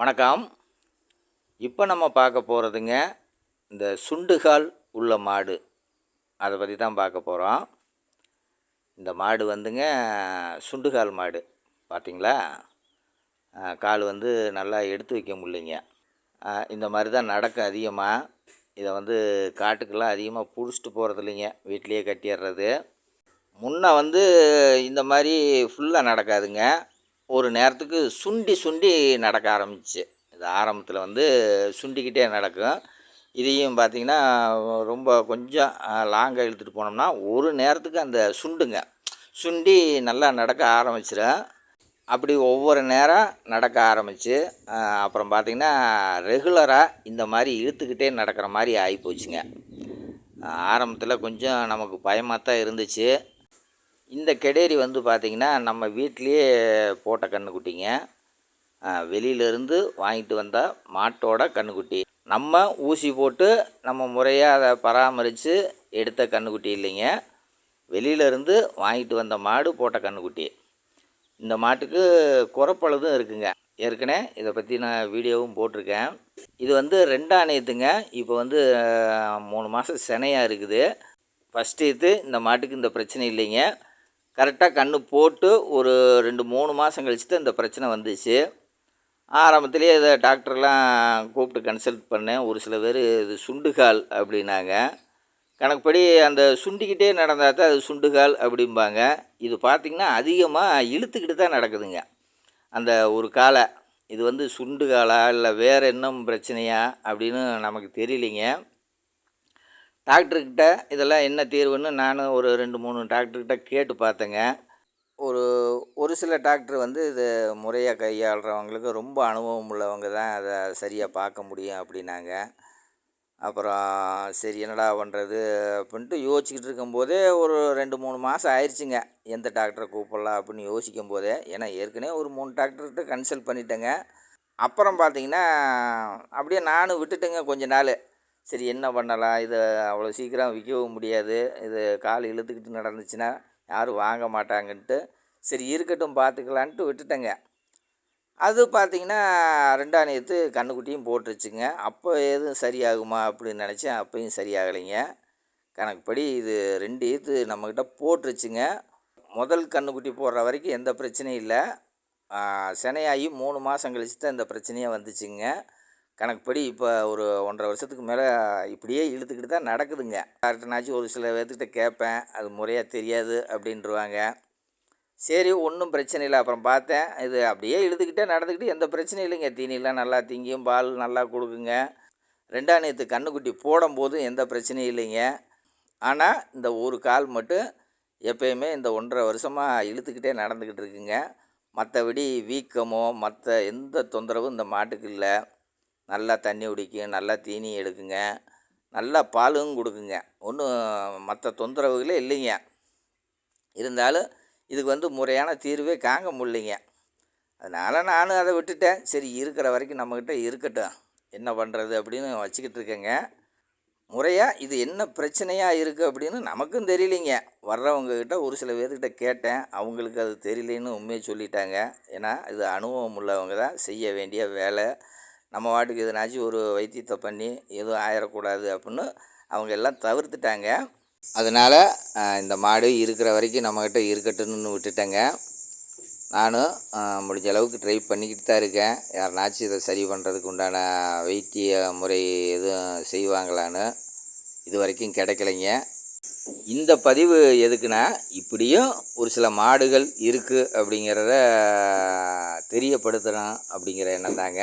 வணக்கம். இப்போ நம்ம பார்க்க போகிறதுங்க இந்த சுண்டுகால் உள்ள மாடு. அதை பற்றி தான் பார்க்க போகிறோம் இந்த மாடு வந்துங்க சுண்டுகால் மாடு. பார்த்திங்களா கால் வந்து நல்லா எடுத்து வைக்க முடியலைங்க. இந்த மாதிரி தான் நடக்கும் அதிகமாக இதை வந்து காட்டுக்கெல்லாம் அதிகமாக பிடிச்சிட்டு போகிறது இல்லைங்க. வீட்லேயே கட்டிடுறது முன்ன வந்து இந்த மாதிரி ஃபுல்லாக நடக்காதுங்க. ஒரு நேரத்துக்கு சுண்டி சுண்டி நடக்க ஆரம்பிச்சு. இது ஆரம்பத்தில் வந்து சுண்டிக்கிட்டே நடக்கும். இதையும் பார்த்திங்கன்னா ரொம்ப கொஞ்சம் லாங்காக இழுத்துட்டு போனோம்னா ஒரு நேரத்துக்கு அந்த சுண்டுங்க. சுண்டி நல்லா நடக்க ஆரம்பிச்சிடும் அப்படி ஒவ்வொரு நேரம் நடக்க ஆரம்பித்து அப்புறம் பார்த்திங்கன்னா ரெகுலராக இந்த மாதிரி இழுத்துக்கிட்டே நடக்கிற மாதிரி ஆகிப்போச்சுங்க ஆரம்பத்தில் கொஞ்சம் நமக்கு பயமாக தான் இருந்துச்சு. இந்த கெடேரி வந்து பார்த்திங்கன்னா நம்ம வீட்டிலையே போட்ட கன்றுக்குட்டிங்க வெளியிலேருந்து வாங்கிட்டு வந்தால் மாட்டோட கன்றுக்குட்டி நம்ம ஊசி போட்டு நம்ம முறையாக அதை பராமரித்து எடுத்த கன்றுக்குட்டி இல்லைங்க. வெளியிலேருந்து வாங்கிட்டு வந்த மாடு போட்ட கன்றுக்குட்டி இந்த மாட்டுக்கு குறப்பழுதும் இருக்குங்க. ஏற்கனவே இதை பற்றி நான் வீடியோவும் போட்டிருக்கேன். இது வந்து ரெண்டாம் நேத்துங்க. இப்போ வந்து மூணு மாதம் சினையாக இருக்குது. ஃபஸ்ட்டு இது இந்த மாட்டுக்கு இந்த பிரச்சனை இல்லைங்க. கரெக்டாக கன்று போட்டு ஒரு ரெண்டு மூணு மாதம் கழிச்சு தான் இந்த பிரச்சனை வந்துச்சு. ஆரம்பத்திலேயே இதை டாக்டர்லாம் கூப்பிட்டு கன்சல்ட் பண்ணேன். ஒரு சில பேர் இது சுண்டுகால் அப்படின்னாங்க. கணக்குப்படி அந்த சுண்டிக்கிட்டே நடந்தால் தான் அது சுண்டுகால் அப்படிம்பாங்க. இது பார்த்திங்கன்னா அதிகமாக இழுத்துக்கிட்டு தான் நடக்குதுங்க. அந்த ஒரு காலை இது வந்து சுண்டுகாலா இல்லை வேறு இன்னும் பிரச்சனையா அப்படின்னு நமக்கு தெரியலிங்க. டாக்டர்கிட்ட இதெல்லாம் என்ன தீர்வுன்னு நானும் ஒரு ரெண்டு மூணு டாக்டர்கிட்ட கேட்டு பார்த்தேங்க. ஒரு ஒரு சில டாக்டர் வந்து இது முறையாக கையாளுறவங்களுக்கு ரொம்ப அனுபவம் உள்ளவங்க தான் அதை சரியாக பார்க்க முடியும் அப்படின்னாங்க. அப்புறம் சரி என்னடா பண்ணுறது அப்படின்ட்டு யோசிச்சுக்கிட்டு இருக்கும்போதே ஒரு ரெண்டு மூணு மாதம் ஆயிடுச்சுங்க எந்த டாக்டரை கூப்பிடலாம் அப்படின்னு யோசிக்கும் போதே ஏன்னா ஏற்கனவே ஒரு மூணு டாக்டர்கிட்ட கன்சல்ட் பண்ணிட்டேங்க. அப்புறம் பார்த்தீங்கன்னா அப்படியே நானும் விட்டுட்டேங்க கொஞ்ச நாள். சரி என்ன பண்ணலாம்? இது அவ்வளோ சீக்கிரம் விற்கவும் முடியாது. இது கால் இழுத்துக்கிட்டு நடந்துச்சுன்னா யாரும் வாங்க மாட்டாங்கன்ட்டு சரி இருக்கட்டும் பார்த்துக்கலான்ட்டு விட்டுட்டேங்க. அது பார்த்தீங்கன்னா ரெண்டாம் நேற்று கண்ணுக்குட்டியும் போட்டுருச்சுங்க. அப்போ எதுவும் சரியாகுமா அப்படின்னு நினச்சேன். அப்பையும் சரியாகலைங்க. கணக்குப்படி இது ரெண்டு ஈத்து நம்மக்கிட்ட போட்டுருச்சுங்க. முதல் கண்ணுக்குட்டி போடுற வரைக்கும் எந்த பிரச்சனையும் இல்லை. சினையாகி மூணு மாதம் கழிச்சு தான் இந்த பிரச்சனையே வந்துச்சுங்க. கணக்குப்படி இப்போ ஒரு ஒன்றரை வருஷத்துக்கு மேலே இப்படியே இழுத்துக்கிட்டு தான் நடக்குதுங்க. டாக்டர்னாச்சும் ஒரு சில பேர்த்துக்கிட்ட கேட்பேன் அது முறையாக தெரியாது அப்படின்ட்டுருவாங்க சரி ஒன்றும் பிரச்சனை இல்லை. அப்புறம் பார்த்தேன் இது அப்படியே இழுத்துக்கிட்டே நடந்துக்கிட்டு எந்த பிரச்சனையும் இல்லைங்க. தீனிலாம் நல்லா திங்கியும் பால் நல்லா கொடுக்குங்க. ரெண்டாம் நேற்று கண்ணுக்குட்டி போடும்போது எந்த பிரச்சனையும் இல்லைங்க. ஆனால் இந்த ஒரு கால் மட்டும் எப்பயுமே இந்த ஒன்றரை வருஷமாக இழுத்துக்கிட்டே நடந்துக்கிட்டு இருக்குங்க. மற்றபடி வீக்கமோ மற்ற எந்த தொந்தரவும் இந்த மாட்டுக்கு இல்லை. நல்லா தண்ணி குடிக்கும் நல்லா தீனி எடுக்குங்க. நல்லா பாலும் கொடுக்குங்க. ஒன்றும் மற்ற தொந்தரவுகளே இல்லைங்க. இருந்தாலும் இதுக்கு வந்து முறையான தீர்வே காங்க முடியலைங்க. அதனால் நானும் அதை விட்டுட்டேன். சரி இருக்கிற வரைக்கும் நம்மக்கிட்ட இருக்கட்டும். என்ன பண்ணுறது அப்படின்னு வச்சுக்கிட்டு இருக்கேங்க. முறையாக இது என்ன பிரச்சனையாக இருக்குது அப்படின்னு நமக்கும் தெரியலைங்க. வர்றவங்கக்கிட்ட ஒரு சில பேர்கிட்ட கேட்டேன். அவங்களுக்கு அது தெரியலேன்னு உண்மையை சொல்லிட்டாங்க. ஏன்னா இது அனுபவம் உள்ளவங்க தான் செய்ய வேண்டிய வேலை. நம்ம வாட்டுக்கு எதுனாச்சும் ஒரு வைத்தியத்தை பண்ணி எதுவும் ஆயிடக்கூடாது அப்படின்னு அவங்க எல்லாம் தவிர்த்துட்டாங்க. அதனால் இந்த மாடு இருக்கிற வரைக்கும் நம்மக்கிட்ட இருக்கட்டும்னு விட்டுட்டேங்க. நானும் முடிஞ்ச அளவுக்கு ட்ரை பண்ணிக்கிட்டு தான் இருக்கேன். யாருனாச்சும் இதை சரி பண்ணுறதுக்கு உண்டான வைத்திய முறை எதுவும் செய்வாங்களான்னு இது வரைக்கும் கிடைக்கலைங்க. இந்த பதிவு எதுக்குன்னா இப்படியும் ஒரு சில மாடுகள் இருக்குது அப்படிங்கிறத தெரியப்படுத்தணும் அப்படிங்கிற எண்ணம் தாங்க.